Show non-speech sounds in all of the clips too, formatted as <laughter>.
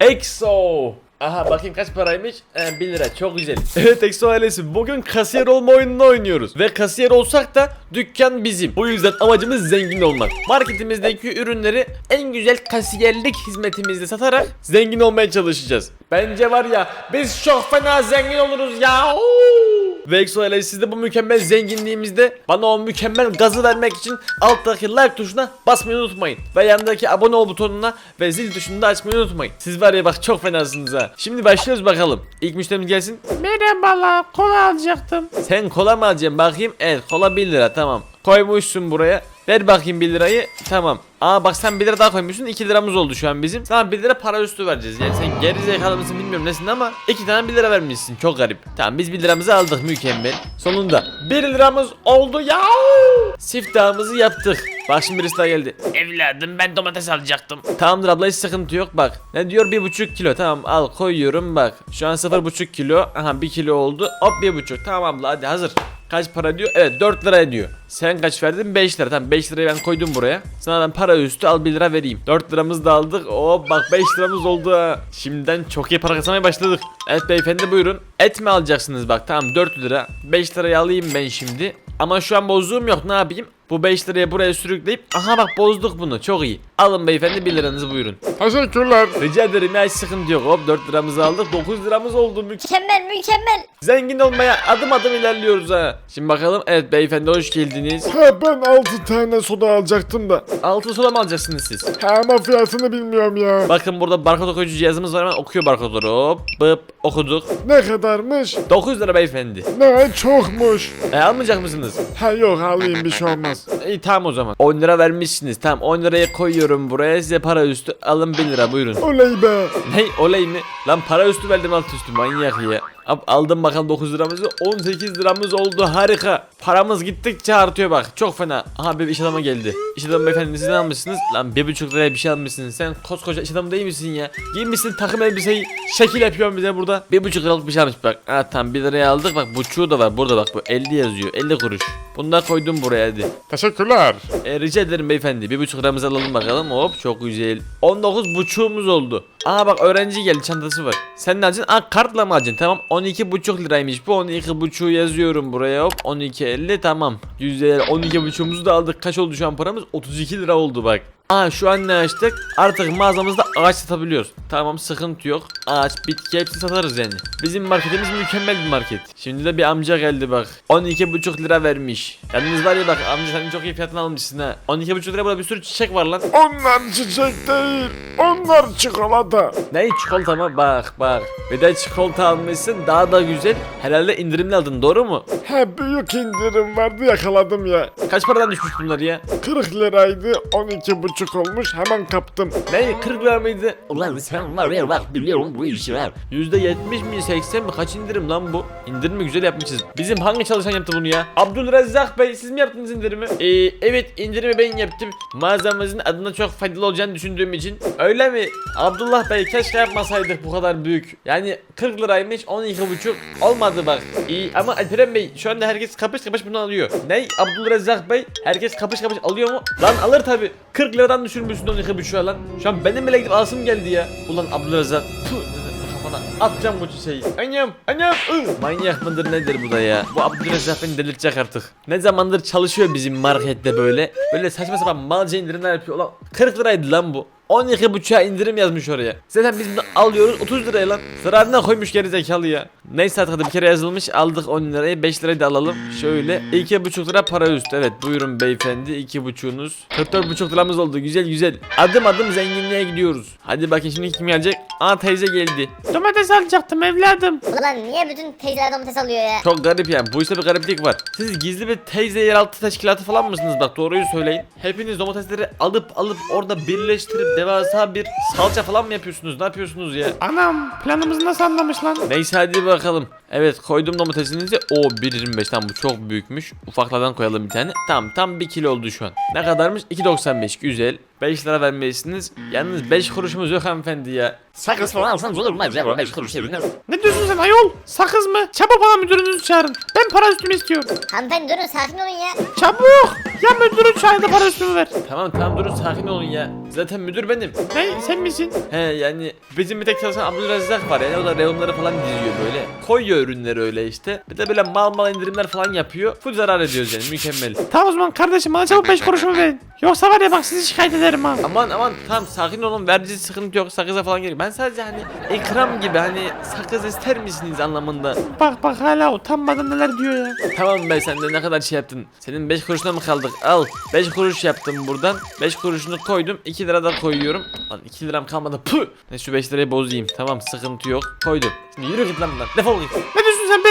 EXO. Aha bakayım kaç paraymış? Ee, 1 lira çok güzel. <laughs> Evet EXO ailesi bugün kasiyer olma oyununu oynuyoruz. Ve kasiyer olsak da dükkan bizim. Bu yüzden amacımız zengin olmak. Marketimizdeki ürünleri en güzel kasiyerlik hizmetimizle satarak zengin olmaya çalışacağız. Bence var ya biz çok fena zengin oluruz ya. Ve ailesi siz de bu mükemmel zenginliğimizde bana o mükemmel gazı vermek için alttaki like tuşuna basmayı unutmayın. Ve yanındaki abone ol butonuna ve zil tuşunu da açmayı unutmayın. Siz var ya bak çok fenasınız ha. Şimdi başlıyoruz bakalım. İlk müşterimiz gelsin. Merhabalar, kola alacaktım. Sen kola mı alacaksın bakayım? Evet kola 1 lira tamam. Koymuşsun buraya. Ver bakayım 1 lirayı. Tamam. Aa bak sen 1 lira daha koymuşsun. 2 liramız oldu şu an bizim. Sana 1 lira para üstü vereceğiz. Yani sen geri zekalı mısın bilmiyorum nesin ama 2 tane 1 lira vermişsin. Çok garip. Tamam biz 1 liramızı aldık mükemmel. Sonunda 1 liramız oldu ya. Siftahımızı yaptık. Bak şimdi birisi daha geldi. Evladım ben domates alacaktım. Tamamdır abla hiç sıkıntı yok bak. Ne diyor bir buçuk kilo tamam al koyuyorum bak. Şu an sıfır buçuk kilo. Aha bir kilo oldu. Hop bir buçuk tamam abla hadi hazır. Kaç para diyor? Evet 4 lira ediyor. Sen kaç verdin? 5 lira. Tamam 5 lirayı ben koydum buraya. Sana ben para üstü al 1 lira vereyim. 4 liramızı da aldık. Hop bak 5 liramız oldu ha. Şimdiden çok iyi para kazanmaya başladık. Evet beyefendi buyurun. Et mi alacaksınız bak tamam 4 lira. 5 lirayı alayım ben şimdi. Ama şu an bozduğum yok ne yapayım? Bu 5 liraya buraya sürükleyip aha bak bozduk bunu çok iyi. Alın beyefendi 1 liranızı buyurun. Teşekkürler. Rica ederim ya hiç sıkıntı yok. Hop 4 liramızı aldık 9 liramız oldu. Mük- Mükemmel mükemmel. Zengin olmaya adım adım ilerliyoruz ha. Şimdi bakalım evet beyefendi hoş geldiniz. Ha ben 6 tane soda alacaktım da. Altın soda mı alacaksınız siz? Ha ama fiyatını bilmiyorum ya. Bakın burada barkod okuyucu cihazımız var hemen okuyor barkodları hop bıp okuduk. Ne kadarmış? 9 lira beyefendi. Ne çokmuş. E almayacak mısınız? Ha yok alayım bir şey olmaz. İyi tamam o zaman. 10 lira vermişsiniz tamam 10 liraya koyuyorum buraya size para üstü alın 1 lira buyurun. Oley be. Ne olay mı? Lan para üstü verdim alt üstü manyak ya. Aldım bakalım 9 liramızı 18 liramız oldu harika. Paramız gittikçe artıyor bak çok fena. Aha bir iş adamı geldi. İş adamı beyefendi siz ne almışsınız? Lan bir buçuk liraya bir şey almışsın sen koskoca iş adamı değil misin ya? Giymişsin takım elbiseyi şekil yapıyorsun bize burada. Bir buçuk liralık bir şey almış bak. Ha tamam 1 liraya aldık bak buçuğu da var burada bak bu 50 yazıyor 50 kuruş. Bunu da koydum buraya hadi. Teşekkürler. E, rica ederim beyefendi. Bir buçuk liramızı alalım bakalım. Hop çok güzel. 19 buçuğumuz oldu. Aa bak öğrenci geldi çantası var. Sen ne alacaksın? Aa kartla mı alacaksın? Tamam 12 buçuk liraymış bu. 12 buçuğu yazıyorum buraya hop. 12.50 tamam. Güzel 12 buçuğumuzu da aldık. Kaç oldu şu an paramız? 32 lira oldu bak. Aa şu an ne açtık? Artık mağazamızda ağaç satabiliyoruz. Tamam sıkıntı yok. Ağaç, bitki hepsini satarız yani. Bizim marketimiz mükemmel bir market. Şimdi de bir amca geldi bak. 12,5 lira vermiş. Yalnız var ya bak amca sen çok iyi fiyatını almışsın ha. 12,5 lira burada bir sürü çiçek var lan. Onlar çiçek değil. Onlar çikolata. Ne çikolata mı? Bak bak. Bir de çikolata almışsın daha da güzel. Herhalde indirimli aldın doğru mu? He büyük indirim vardı yakaladım ya. Kaç paradan düşmüş bunlar ya? 40 liraydı 12 buçuk olmuş hemen kaptım. Ne 40 lira mıydı? Ulan sen var ya bak biliyorum bu işi var. %70 mi 80 mi kaç indirim lan bu? İndirimi güzel yapmışız. Bizim hangi çalışan yaptı bunu ya? Abdülrezzak Bey siz mi yaptınız indirimi? Ee, evet indirimi ben yaptım. Mağazamızın adına çok faydalı olacağını düşündüğüm için. Öyle mi? Abdullah Bey keşke yapmasaydık bu kadar büyük. Yani 40 liraymış 12,5 olmadı bak. İyi ama Alperen Bey şu anda herkes kapış kapış bunu alıyor. Ne? Abdülrezzak Bey herkes kapış kapış alıyor mu? Lan alır tabi. 40 liradan düşürmüşsün 12,5'a lan. Şu an benim bile gidip alsım geldi ya. Ulan Abdülrezzak. Puh, kafana atacağım bu şeyi. Annem, annem. Manyak mıdır nedir bu da ya? Bu Abdülrezzak beni delirtecek artık. Ne zamandır çalışıyor bizim markette böyle. Böyle saçma sapan malca indirimler yapıyor. Ulan 40 liraydı lan bu. 12.5'a indirim yazmış oraya. Zaten biz bunu alıyoruz 30 liraya lan. Zararına koymuş geri zekalı ya. Neyse artık hadi bir kere yazılmış aldık 10 lirayı 5 lirayı da alalım. Şöyle 2.5 lira para üstü. Evet buyurun beyefendi 2.5'unuz. 44.5 liramız oldu güzel güzel. Adım adım zenginliğe gidiyoruz. Hadi bakın şimdi kim gelecek? Aa teyze geldi. Domates alacaktım evladım. Ulan niye bütün teyzeler domates alıyor ya? Çok garip yani. Bu işte bir gariplik var. Siz gizli bir teyze yeraltı teşkilatı falan mısınız? Bak doğruyu söyleyin. Hepiniz domatesleri alıp alıp orada birleştirip devasa bir salça falan mı yapıyorsunuz? Ne yapıyorsunuz ya? Anam planımızı nasıl anlamış lan? Neyse hadi bakalım. Evet koydum domatesinizi. O 1.25 tamam bu çok büyükmüş. Ufaklardan koyalım bir tane. Tamam tam 1 kilo oldu şu an. Ne kadarmış? 2.95 güzel. 5 lira vermelisiniz. Yalnız 5 kuruşumuz yok hanımefendi ya. Sakız falan alsanız olur mu? Zero beş kuruş yerine. Ne diyorsun sen ayol? Sakız mı? Çabuk bana müdürünüzü çağırın. Ben para üstümü istiyorum. Hanımefendi durun sakin olun ya. Çabuk. Ya müdürü çağır da para üstümü ver. Tamam tamam durun sakin olun ya. Zaten müdür benim. Ne sen misin? He yani bizim bir tek çalışan Abdülrezzak var yani o da reyonları falan diziyor böyle. Koyuyor ürünleri öyle işte. Bir de böyle mal mal indirimler falan yapıyor. Full zarar ediyoruz yani mükemmel. Tamam o zaman kardeşim bana çabuk 5 kuruşumu verin. Yoksa var ya bak sizi şikayet ederim ha. Aman aman tamam sakin olun verici sıkıntı yok sakıza falan gerek. Ben sadece hani ikram gibi hani sakız ister misiniz anlamında. Bak bak hala utanmadan neler diyor ya. Tamam be sen de ne kadar şey yaptın. Senin 5 kuruşuna mı kaldık? Al 5 kuruş yaptım buradan. 5 kuruşunu koydum 2 lira da koyuyorum. Lan 2 liram kalmadı. Puh. Ne şu 5 lirayı bozayım. Tamam sıkıntı yok. Koydum. Şimdi yürü git lan buradan. Defol git. Ne diyorsun sen be?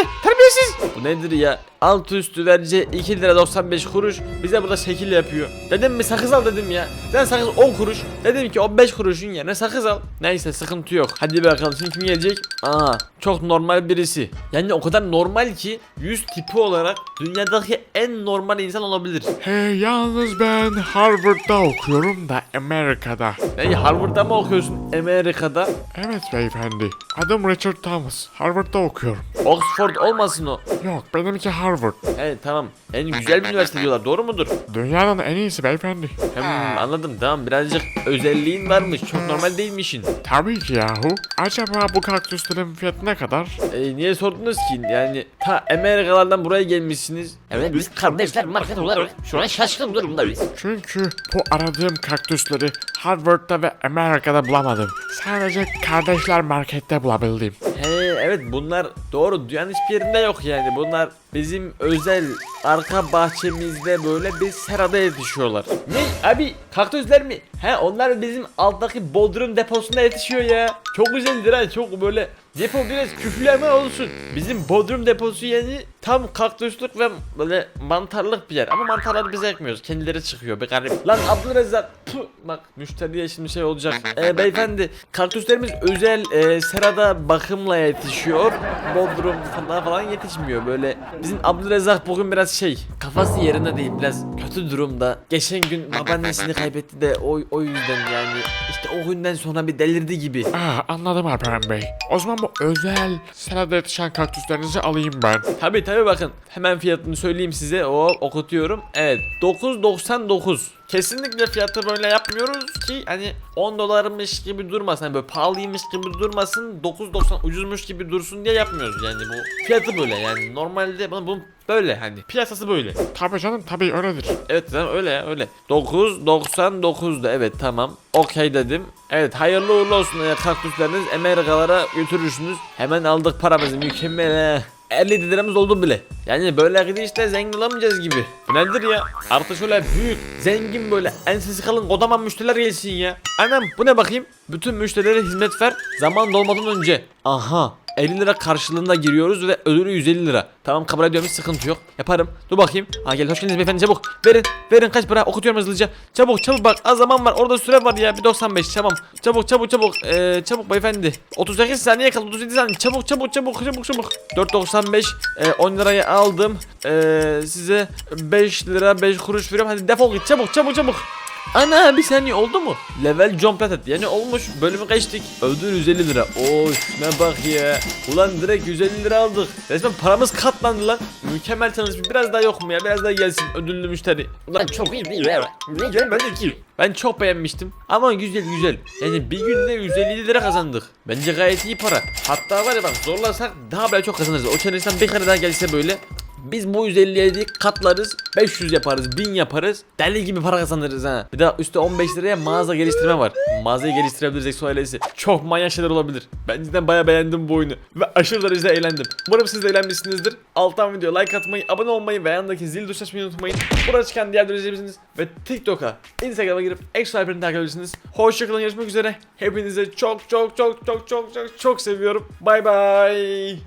Terbiyesiz. Bu nedir ya? Alt üstü verici 2 lira 95 kuruş bize burada şekil yapıyor. Dedim mi sakız al dedim ya. Sen sakız 10 kuruş. Dedim ki 15 kuruşun yerine sakız al. Neyse sıkıntı yok. Hadi bakalım şimdi kim gelecek? Aa çok normal birisi. Yani o kadar normal ki yüz tipi olarak dünyadaki en normal insan olabilir. He yalnız ben Harvard'da okuyorum da Amerika'da. Yani Harvard'da mı okuyorsun? Amerika'da. Evet beyefendi. Adım Richard Thomas. Harvard'da okuyorum. Oxford olmasın o. Yok benimki Harvard. Evet tamam. En güzel bir üniversite diyorlar. Doğru mudur? Dünyanın en iyisi beyefendi. Hmm, anladım tamam. Birazcık özelliğin varmış. Çok normal değilmişsin. Tabii ki yahu. Acaba bu kaktüslerin fiyatı ne kadar? E, niye sordunuz ki? Yani ta Amerikalardan buraya gelmişsiniz. Evet biz kardeşler market olarak şu an şaşkın durumdayız. Çünkü bu aradığım kaktüsleri Harvard'da ve Amerika'da bulamadım. Sadece kardeşler markette bulabildim. He evet bunlar doğru dünyanın hiçbir yerinde yok yani. Bunlar bizim özel arka bahçemizde böyle bir serada yetişiyorlar. Ne abi kaktüsler mi? He onlar bizim alttaki bodrum deposunda yetişiyor ya. Çok güzeldir ha çok böyle depo biraz küfleme olsun. Bizim bodrum deposu yani tam kaktüslük ve böyle mantarlık bir yer. Ama mantarları biz ekmiyoruz. Kendileri çıkıyor be garip. Lan Abdülrezzak puh, bak müşteriye şimdi şey olacak. Ee, beyefendi kaktüslerimiz özel e, serada bakımla yetişiyor. Bodrum falan falan yetişmiyor böyle. Bizim Abdülrezzak bugün biraz şey kafası yerinde değil biraz kötü durumda. Geçen gün babaannesini kaybetti de o, o yüzden yani işte o günden sonra bir delirdi gibi. Aa anladım Alperen Bey. O zaman bu özel serada yetişen kaktüslerinizi alayım ben. Tabi tabi bakın hemen fiyatını söyleyeyim size o okutuyorum. Evet 9.99 Kesinlikle fiyatı böyle yapmıyoruz ki hani 10 dolarmış gibi durmasın hani böyle pahalıymış gibi durmasın 9.90 ucuzmuş gibi dursun diye yapmıyoruz yani bu fiyatı böyle yani normalde bunu, bu böyle hani piyasası böyle. Tabii canım tabii öyledir. Evet tamam öyle öyle. 9.99'da evet tamam. Okey dedim. Evet hayırlı uğurlu olsun ya kaktüsleriniz Amerikalara götürürsünüz. Hemen aldık paramızı mükemmel he. 50 liramız oldu bile. Yani böyle gidişle zengin olamayacağız gibi. Nedir ya? Artık şöyle büyük, zengin böyle ensesi kalın kodaman müşteriler gelsin ya. Anam bu ne bakayım? Bütün müşterilere hizmet ver zaman dolmadan önce. Aha 50 lira karşılığında giriyoruz ve ödülü 150 lira. Tamam kabul ediyorum hiç sıkıntı yok. Yaparım. Dur bakayım. Ha gel hoş geldiniz beyefendi çabuk. Verin. Verin kaç para okutuyorum hızlıca. Çabuk çabuk bak az zaman var. Orada süre var ya. Bir 95 tamam. Çabuk çabuk çabuk. Ee, çabuk beyefendi. 38 saniye kaldı. 37 saniye. Çabuk çabuk çabuk çabuk çabuk. 4.95 e, 10 lirayı aldım. Ee, size 5 lira 5 kuruş veriyorum. Hadi defol git çabuk çabuk çabuk. Ana bir saniye oldu mu? Level jump et yani olmuş bölümü geçtik Ödül 150 lira. Oy ne bak ya. Ulan direkt 150 lira aldık. Resmen paramız katlandı lan. Mükemmel tanışma biraz daha yok mu ya biraz daha gelsin ödüllü müşteri. Ulan çok iyi bir yer. Ne gelmedi ki? ben çok beğenmiştim. Ama güzel güzel. Yani bir günde 150 lira kazandık. Bence gayet iyi para. Hatta var ya bak zorlarsak daha böyle çok kazanırız. O çenesinden bir kere daha gelse böyle biz bu 157 katlarız 500 yaparız 1000 yaparız. Deli gibi para kazanırız ha. Bir de üstte 15 liraya mağaza geliştirme var. Mağazayı geliştirebiliriz Exo ailesi. Çok manyak şeyler olabilir. Ben cidden baya beğendim bu oyunu. Ve aşırı derecede eğlendim. Umarım siz de eğlenmişsinizdir. Alttan video like atmayı abone olmayı ve yanındaki zil tuşuna açmayı unutmayın. Burada çıkan diğer videoları izleyebilirsiniz Ve TikTok'a Instagram'a girip Exo Hyper'ını takip edebilirsiniz. Hoşçakalın görüşmek üzere. Hepinizi çok çok çok çok çok çok çok seviyorum. Bay bay